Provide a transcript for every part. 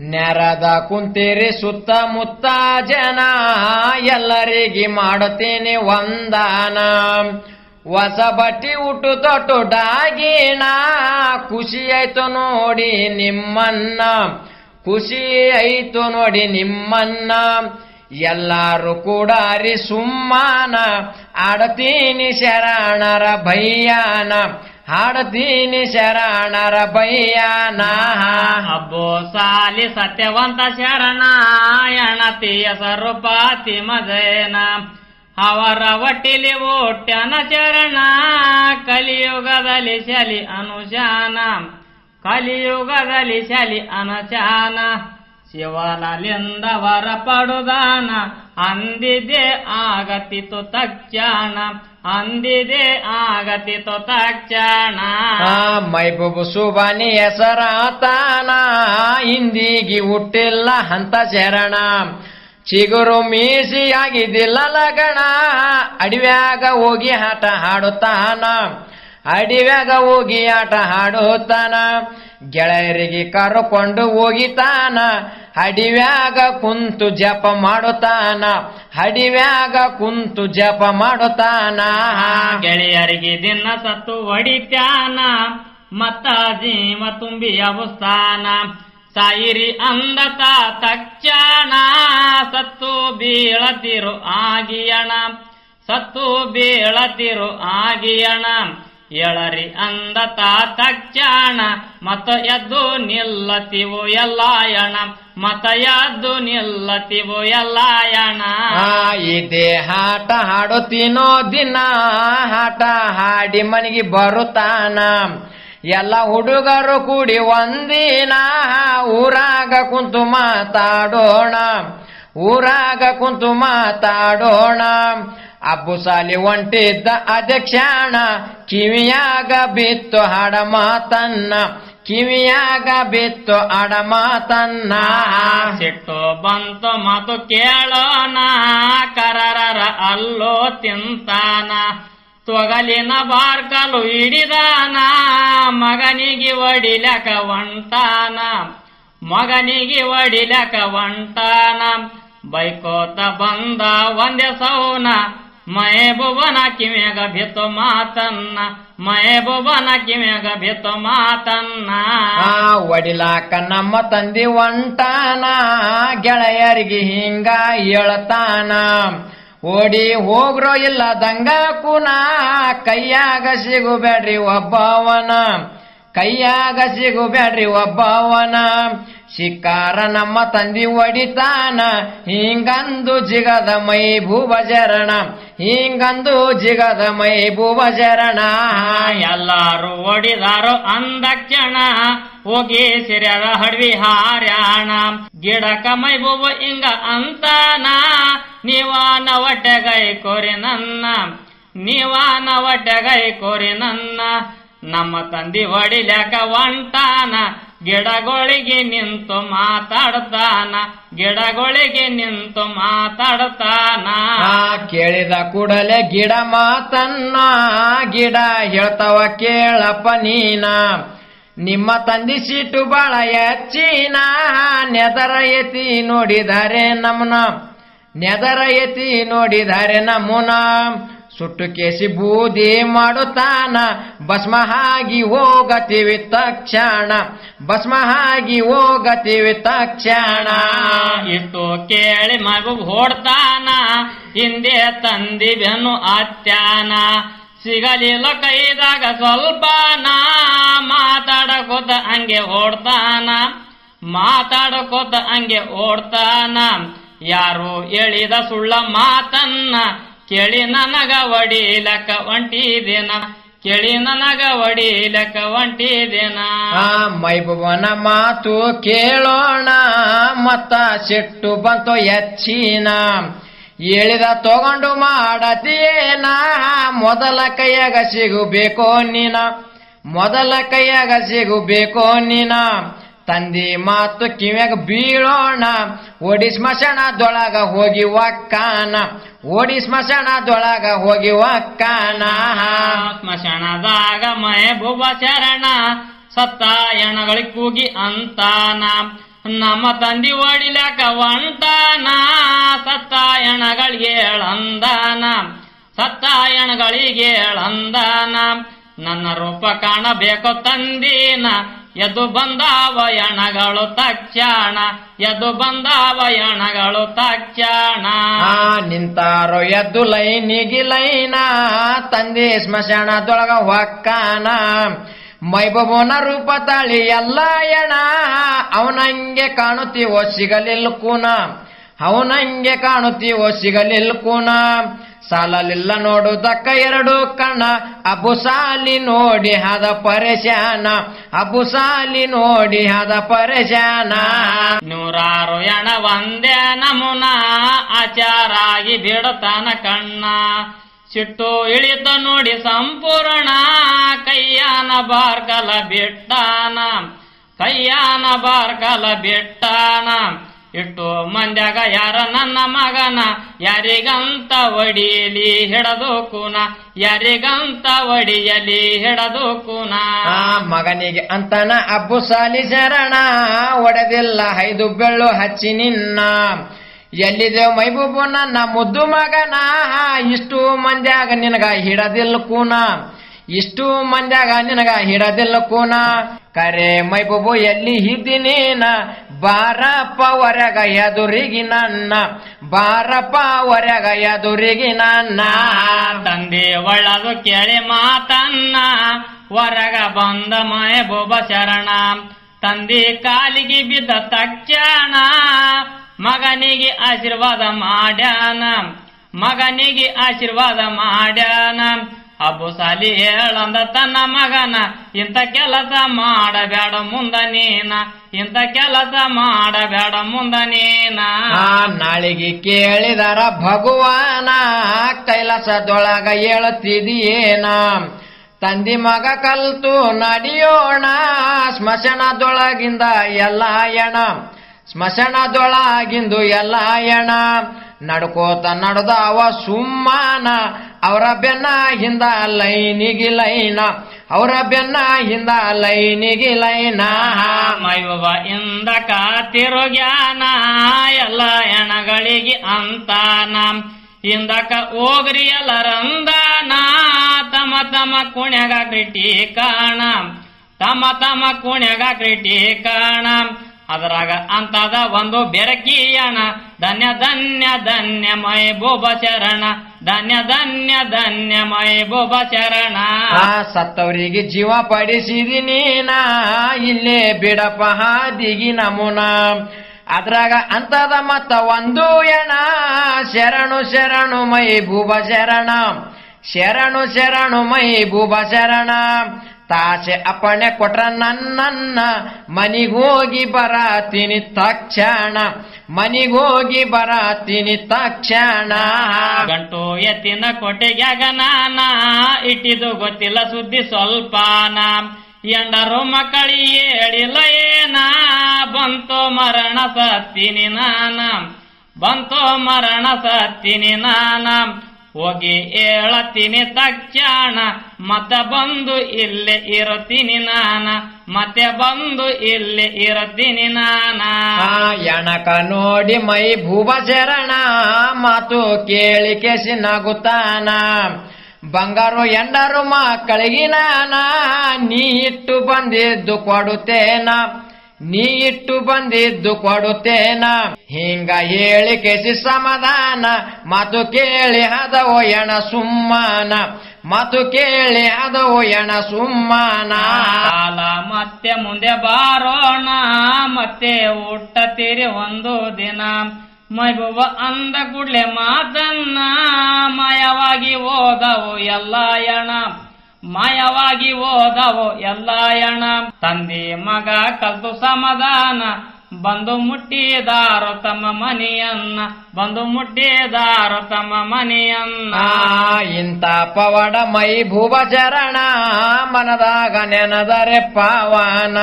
ನೆರದ ಕುಂತೀರಿ ಸುತ್ತಮುತ್ತ ಜನ, ಎಲ್ಲರಿಗೆ ಮಾಡುತ್ತೇನೆ ವಂದನ. ಹೊಸ ಬಟ್ಟಿ ಉಟ್ಟು ತೊಟ್ಟು ಡಾಗಿಣ ಖುಷಿ ಆಯ್ತು ನೋಡಿ ನಿಮ್ಮನ್ನ. ಖುಷಿ ಆಯ್ತು ನೋಡಿ ನಿಮ್ಮನ್ನ. ಎಲ್ಲಾರು ಕೂಡ ರೀ ಸುಮ್ಮನ, ಆಡತೀನಿ ಶರಣರ ಭಯ್ಯಾನ ಹಾಡತೀನಿ ಶರಣರ ಬೈಯ ಅಬ್ಬೋ ಸಾಲಿ ಸತ್ಯವಂತ ಶರಣಾಯಣ ತೀಯ ಸರ್ವಪಾತಿ ಮಜೇನ ಅವರ ಒಟ್ಟಿಲಿ ಓಟ್ಯನ ಚರಣ ಕಲಿಯುಗದಲ್ಲಿ ಶಲಿ ಅನುಶಾನ. ಕಲಿಯುಗದಲ್ಲಿ ಶಲಿ ಅನುಶಾನ. ಶಿವನಲಿಂದ ವರ ಪಡುದಾನ ಅಂದಿದೆ ಆಗತಿತು ತಕ್ಷಣ. ಅಂದಿದೆ ಆಗತಿ ತೊತಕ್ಷಣ. ಮೈಬೂಬು ಸುಬಾನಿ ಹೆಸರಾತಾನ ಹಿಂದಿಗಿ ಹುಟ್ಟಿಲ್ಲ ಹಂತ ಶರಣ. ಚಿಗುರು ಮೀಸಿ ಆಗಿದ್ದಿಲ್ಲ ಲಗಣ ಅಡಿವ್ಯಾಗ ಹೋಗಿ ಆಟ ಹಾಡುತ್ತಾನ. ಅಡಿವ್ಯಾಗ ಹೋಗಿ ಆಟ ಹಾಡುತ್ತಾನ, ಗೆಳೆಯರಿಗೆ ಕರ್ಕೊಂಡು ಹೋಗಿತಾನ. ಅಡಿವ್ಯಾಗ ಕುಂತು ಜಪ ಮಾಡುತ್ತಾನ. ಅಡಿವ್ಯಾಗ ಕುಂತು ಜಪ ಮಾಡುತ್ತಾನ. ಗೆಳೆಯರಿಗೆ ದಿನ ಸತ್ತು ಹೊಡಿತ್ಯಾನ. ಮತ್ತ ಜೀವ ತುಂಬಿ ಅವಸ್ಥಾನ ಸಾಯಿರಿ ಅಂದತ ತಕ್ಷಣ ಸತ್ತು ಬೀಳತಿರು ಆಗಿಯಣ. ಸತ್ತು ಬೀಳತಿರು ಆಗಿಯಣ. ಎಳರಿ ಅಂದತ ತಕ್ಷಣ ಮತ ಎದ್ದು ನಿಲ್ಲತಿವು ಎಲ್ಲಾಯಣ. ಮತ ಎದ್ದು ನಿಲ್ಲತಿವು ಎಲ್ಲಾಯಣ. ಆ, ಇದೇ ಆಟ ಹಾಡುತ್ತೀನೋ ದಿನ ಆಟ ಹಾಡಿ ಮನೆಗೆ ಬರುತ್ತಾನ. ಎಲ್ಲ ಹುಡುಗರು ಕೂಡಿ ಒಂದಿನ, ಊರಾಗ ಕುಂತು ಮಾತಾಡೋಣ. ಊರಾಗ ಕುಂತು ಮಾತಾಡೋಣ. ಅಬ್ಬು ಸಾಲಿ ಒಂಟಿದ್ದ ಅಧ್ಯಕ್ಷಾಣ, ಕಿವಿಯಾಗ ಬಿತ್ತು ಹಾಡ ಮಾತನ್ನ. ಕಿವಿಯಾಗ ಬಿತ್ತು ಆಡ ಮಾತನ್ನ ಸಿಟ್ಟು ಬಂತು ಮಾತು ಕೇಳೋಣ, ಕರರರ ಅಲ್ಲೋ ತಿಂತಾನ. ತೊಗಲಿನ ಬಾರ್ಕಲು ಹಿಡಿದಾನ, ಮಗನಿಗೆ ಒಡಿಲಕ ಒಂಟಾನ ಮಗನಿಗೆ ಒಡಿಲಕ ಒಂಟಾನ ಬೈಕೋತ ಬಂದ ಒಂದೇ ಸೌನ ಮಹಬೂಬನ ಕಿವ್ಯಾಗ ಭಿತ್ತು ಮಾತನ್ನ, ಮಯ ಭುವನ ಕಿವ್ಯಾಗ ಭಿತ್ತು ಮಾತನ್ನ. ಒಡಿಲಾಕ ನಮ್ಮ ತಂದಿ ಒಂಟಾನ, ಗೆಳೆಯರಿಗೆ ಹಿಂಗ ಹೇಳ್ತಾನ. ಓಡಿ ಹೋಗ್ರೋ ಇಲ್ಲ ದಂಗ ಕುನ, ಕೈಯಾಗ ಸಿಗುಬೇಡ್ರಿ ಒಬ್ಬವನ, ಕೈಯಾಗ ಸಿಗುಬೇಡ್ರಿ ಒಬ್ಬವನ. ಶಿಕಾರ ನಮ್ಮ ತಂದಿ ಒಡಿತಾನ ಹಿಂಗಂದು ಜಿಗದ ಮೈ ಭೂವ ಶರಣ ಹಿಂಗಂದು ಜಿಗದ ಮೈ ಭೂವ ಎಲ್ಲರೂ ಎಲ್ಲಾರು ಅಂದ ಅಂದಕ್ಷಣ ಹೋಗಿ ಸಿರಿಯದ ಹಡ್ವಿ ಹಾರ್ಯಾಣ. ಗಿಡಕ ಮೈಬೂಬು ಹಿಂಗ ಅಂತಾನ. ನೀವಾನ ಒಟ್ಟೆಗೈ ಕೋರಿ ನನ್ನ. ನೀವಾನ ಒಟ್ಟೆಗೈ ಕೋರಿ ನನ್ನ. ನಮ್ಮ ತಂದಿ ಒಡಿಲ್ಯಾಕ ಒಂಟಾನ ಗಿಡಗಳಿಗೆ ನಿಂತು ಮಾತಾಡ್ತಾನ, ಗಿಡಗಳಿಗೆ ನಿಂತು ಮಾತಾಡ್ತಾನ. ಕೇಳಿದ ಕೂಡಲೇ ಗಿಡ ಮಾತನ್ನ, ಗಿಡ ಹೇಳ್ತಾವ ಕೇಳಪ್ಪ ನೀನ. ನಿಮ್ಮ ತಂದಿ ಸೀಟು ಬಾಳ ಹೆಚ್ಚಿನ, ನೆದರ ಎತಿ ನೋಡಿದಾರೆ ನಮ್ಮನ ನೆದರ ಎತಿ ನೋಡಿದಾರೆ ನಮ್ಮನ. ಸುಟ್ಟು ಕೇಸಿ ಬೂದಿ ಮಾಡುತ್ತಾನ. ಭಸ್ಮ ಆಗಿ ಹೋಗತೀವಿ ತಕ್ಷಣ. ಭಸ್ಮ ಆಗಿ ಹೋಗತೀವಿ ತಕ್ಷಣ. ಇಷ್ಟು ಕೇಳಿ ಮಗು ಹೊಡ್ತಾನ. ಹಿಂದೆ ತಂದಿ ಬೆನ್ನು ಅತ್ಯಾನ. ಸಿಗಲಿಲ್ಲ ಕೈದಾಗ ಸ್ವಲ್ಪ ನಾ ಮಾತಾಡಕೋತ ಹಂಗೆ ಓಡ್ತಾನ ಮಾತಾಡಕೋತ ಹಂಗೆ ಓಡ್ತಾನ. ಯಾರು ಹೇಳಿದ ಸುಳ್ಳ ಮಾತನ್ನ ಕೇಳಿ ನನಗ ಒಡಿಲಕ ಒಂಟಿದೇನ, ಕೇಳಿ ನನಗ ಒಡಿಲಕ ಒಂಟಿದೇನ. ಮೈಬುವನ ಮಾತು ಕೇಳೋಣ, ಮತ್ತ ಸಿಟ್ಟು ಬಂತು ಹೆಚ್ಚಿನ. ಹೇಳಿದ ತಗೊಂಡು ಮಾಡತೀಯೇನ, ಮೊದಲ ಕೈಯಾಗ ಸಿಗಬೇಕೋ ನೀನ, ಮೊದಲ ಕೈಯಾಗ ಸಿಗಬೇಕೋ ನೀನ. ತಂದಿ ಮಾತು ಕಿವ್ಯಾಗ ಬೀಳೋಣ. ಓಡಿ ಸ್ಮಶಾನದೊಳಗ ಹೋಗಿ ಒಕ್ಕಾನ ಓಡಿ ಸ್ಮಶಾನದೊಳಗ ಹೋಗಿ ಒಕ್ಕಾನ ಸ್ಮಶಾನದಾಗ ಮಹಬೂಬ ಶರಣ ಸತ್ತಾಯಣಗಳಿಗೆ ಕೂಗಿ ಅಂತಾನ. ನಮ್ಮ ತಂದಿ ಓಡಿಲಕ ವಂತಾನ ಸತ್ತಾಯಣಗಳಿಗೆ ಅಂದಾನ ಸತ್ತಾಯಣಗಳಿಗೆ ಅಂದಾನ ನನ್ನ ರೂಪ ಕಾಣಬೇಕು ತಂದೀನ. ಎದು ಬಂದಾವ ಎಣಗಳು ತಕ್ಷಣ ಎದು ಬಂದಾವ ಎಣಗಳು ತಕ್ಷಣ ನಿಂತಾರೋ ಎದ್ದು ಲೈನಿಗಿ ಲೈನ, ತಂದೆ ಸ್ಮಶಾನದೊಳಗ ಹೊಕ್ಕಾನ. ಮೈಬಬೋನ ರೂಪ ತಾಳಿ ಎಲ್ಲ ಎಣ, ಅವನಂಗೆ ಕಾಣುತ್ತೀವೋ ಸಿಗಲಿಲ್ಲ ಕೂನ ಅವನಂಗೆ ಕಾಣುತ್ತೀವೋ ಸಿಗಲಿಲ್ಲ ಕೂನ ಸಾಲಲಿಲ್ಲ ನೋಡುದಕ್ಕ ಎರಡು ಕಣ್ಣ ಅಬು ಸಾಲಿ ನೋಡಿ ಹದ ಪರೇಶಾನ. ಅಬು ಸಾಲಿ ನೋಡಿ ಹದ ಪರೇಶಾನ. ನೂರಾರು ಎಣ ಒಂದೇ ನಮುನ ಆಚಾರಾಗಿ ಬಿಡತಾನ ಕಣ್ಣ. ಸಿಟ್ಟು ಇಳಿತ ನೋಡಿ ಸಂಪೂರ್ಣ ಕೈಯಾನ ಬಾರ್ಕಲ ಬಿಟ್ಟಾನ. ಕೈಯಾನ ಬಾರ್ಕಲ ಬಿಟ್ಟಾನ. ಇಟ್ಟು ಮಂದ್ಯಾಗ ಯಾರ ನನ್ನ ಮಗನ? ಯಾರಿಗಂತ ಒಡಿಯಲಿ ಹಿಡದು ಕೂನ? ಯಾರಿಗಂತ ಒಡಿಯಲಿ ಹಿಡದು ಕೂನ? ಮಗನಿಗೆ ಅಂತನ ಅಬ್ಬು ಸಾಲಿ ಶರಣ, ಒಡೆದಿಲ್ಲ ಐದು ಬೆಳ್ಳು ಹಚ್ಚಿ ನಿನ್ನ. ಎಲ್ಲಿದೆ ಮೈಬೂಬು ನನ್ನ ಮುದ್ದು ಮಗನ? ಇಷ್ಟು ಮಂದ್ಯಾಗ ನಿನಗ ಹಿಡದಿಲ್ಲ ಕೂನ? ಇಷ್ಟು ಮಂದ್ಯಾಗ ನಿನಗ ಹಿಡದಿಲ್ಲ ಕೋನ. ಕರೆ ಮೈಬೂಬು ಎಲ್ಲಿ ಇದ್ದೀನೇನ ಬಾರಪ್ಪ ಹೊರಗ ಎದುರಿಗಿ ನನ್ನ. ಬಾರಪ್ಪ ಹೊರಗ ಎದುರಿಗಿ ನನ್ನ. ತಂದೆ ಒಳ್ಳದು ಕೇಳಿ ಮಾತನ್ನ. ಹೊರಗ ಬಂದ ಮೈ ಬೊಬ ಶರಣ. ತಂದೆ ಕಾಲಿಗೆ ಬಿದ್ದ ತಕ್ಷಣ ಮಗನಿಗೆ ಆಶೀರ್ವಾದ ಮಾಡ್ಯಾನ. ಮಗನಿಗೆ ಆಶೀರ್ವಾದ ಮಾಡ್ಯಾನ. ಅಬ್ಬು ಸಾಲಿ ಹೇಳಂದ ತನ್ನ ಮಗನ, ಇಂಥ ಕೆಲಸ ಮಾಡಬೇಡ ಮುಂದ ನೀನ, ಇಂಥ ಕೆಲಸ ಮಾಡಬೇಡ ಮುಂದ ನೀನ. ನಾಳಿಗೆ ಕೇಳಿದರ ಭಗವಾನ, ಕೈಲಾಸದೊಳಗ ಹೇಳುತ್ತಿದೆಯೇನ ತಂದಿ ಮಗ ಕಲ್ತು ನಡಿಯೋಣ, ಸ್ಮಶಾನದೊಳಗಿಂದ ಎಲ್ಲ ಎಣ ಸ್ಮಶಾನದೊಳಗಿಂದು ಎಲ್ಲ ಎಣ ನಡ್ಕೋತ ನಡ್ದವ ಸುಮ್ಮನ ಅವರ ಬೆನ್ನ ಹಿಂದ ಲೈನಿಗಿ ಲೈನ, ಅವರ ಬೆನ್ನ ಹಿಂದ ಲೈನಿಗಿ ಲೈನ. ಮೈವ ಇಂದ ಕಾತಿರೋ ಎಲ್ಲ ಎಣಗಳಿಗೆ ಅಂತಾನ. ಇಂದಕ ಹೋಗ್ರಿ ಎಲ್ಲರಂದಾನ, ತಮ ತಮ ಕುಣ್ಯಾಗ ಕ್ರಿಟಿ ಕಾಣ. ತಮ ತಮ ಕುಣ್ಯಾಗ ಕ್ರಿಟಿ ಕಾಣ. ಅದರಾಗ ಅಂತದ ಒಂದು ಬೆರಕಿಯಣ ಧನ್ಯ ಧನ್ಯ ಧನ್ಯ ಮೈ ಶರಣ. ಧನ್ಯ ಧನ್ಯ ಧನ್ಯ ಮೈ ಬೊಬ ಶರಣ ಸತ್ತವರಿಗೆ ಜೀವ ಪಡಿಸಿದಿ ನೀನ, ಇಲ್ಲೇ ಬಿಡಪ ಹಾದಿಗಿ ನಮುನ. ಅದ್ರಾಗ ಅಂತದ ಮತ್ತ ಒಂದು ಎಣ, ಶರಣು ಶರಣು ಮೈ ಭೂಬ ಶರಣ. ಶರಣು ಶರಣು ಮೈ ಭೂಬ ಶರಣ. ತಾಸೆ ಅಪ್ಪಣೆ ಕೊಟ್ರ ನನ್ನನ್ನ ಮನಿಗೋಗಿ ಬರಾತೀನಿ ತಕ್ಷಣ. ಮನಿಗೋಗಿ ಬರತೀನಿ ತಕ್ಷಣ. ಗಂಟು ಎತ್ತಿನ ಕೊಟ್ಟಿಗ್ಯಾಗ ನಾನ, ಇಟ್ಟಿದ್ದು ಗೊತ್ತಿಲ್ಲ ಸುದ್ದಿ ಸ್ವಲ್ಪ ಎಂಡರು ಮಕ್ಕಳಿ ಹೇಳಿಲ್ಲ ಏನ? ಬಂತು ಮರಣ ಸತ್ತಿನಿ ನಾನ. ಬಂತು ಮರಣ ಸತ್ತೀನಿ ನಾನ. ಹೋಗಿ ಹೇಳತ್ತೀನಿ ತಕ್ಷಣ, ಮತ್ತ ಬಂದು ಇಲ್ಲೇ ಇರುತ್ತೀನಿ ನಾನ. ಮತ್ತೆ ಬಂದು ಇಲ್ಲಿ ಇರದ್ದೀನಿ ನಾನ. ಎಣಕ ನೋಡಿ ಮೈ ಭೂವ ಶರಣ, ಮಾತು ಕೇಳಿ ಕೇಸಿ ನಗುತ್ತಾನ ಬಂಗಾರು ಎಂಡರು ಮಕ್ಕಳಿಗೆ ನಾನ, ನೀ ಇಟ್ಟು ಬಂದಿದ್ದು ಕೊಡುತ್ತೇನ. ನೀ ಇಟ್ಟು ಬಂದಿದ್ದು ಕೊಡುತ್ತೇನ. ಹಿಂಗ ಹೇಳಿ ಕೆಸಿ ಸಮಾಧಾನ, ಮಾತು ಕೇಳಿ ಹದವೋ ಎಣ ಸುಮ್ಮನ. ಮಾತು ಕೇಳಿ ಅದು ಎಣ ಸುಮ್ಮನ. ಮತ್ತೆ ಮುಂದೆ ಬಾರೋಣ, ಮತ್ತೆ ಊಟ ತೀರಿ ಒಂದು ದಿನ. ಮೈಬುವ ಅಂದ ಕೂಡ್ಲೆ ಮಾತನ್ನ, ಮಾಯವಾಗಿ ಓದವು ಎಲ್ಲ ಎಣ. ಮಾಯವಾಗಿ ಓದವು ಎಲ್ಲ ಎಣ. ತಂದೆ ಮಗ ಕಲ್ತು ಸಮಾಧಾನ ಬಂದು ಮುಟ್ಟಿದಾರು ತಮ್ಮ ಮನೆಯನ್ನ, ಬಂದು ಮುಟ್ಟಿದಾರು ತಮ್ಮ ಮನೆಯನ್ನ. ಇಂತ ಪವಡ ಮೈ ಭುವ ಚರಣ ಮನದಾಗ ನೆನದರೆ ಪಾವನ.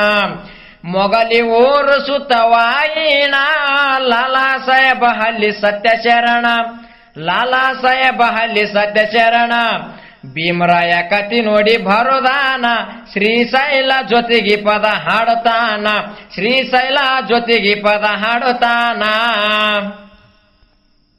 ಮೊಗಲಿ ಊರು ಸುತ್ತವಾಯಿನ ಲಾಲಾ ಸಾಹೇಬ ಹಲ್ಲಿ ಸತ್ಯ ಶರಣ ಲಾಲಾ ಸಾಹೇಬ ಹಲ್ಲಿ ಸತ್ಯ ಶರಣ ಭೀಮರಾಯ ಕತಿ ನೋಡಿ ಬರುದಾನ ಶ್ರೀಶೈಲ ಜೊತೆಗೆ ಪದ ಹಾಡುತ್ತಾನ ಶ್ರೀಶೈಲ ಜೊತೆಗೆ ಪದ ಹಾಡುತ್ತಾನ.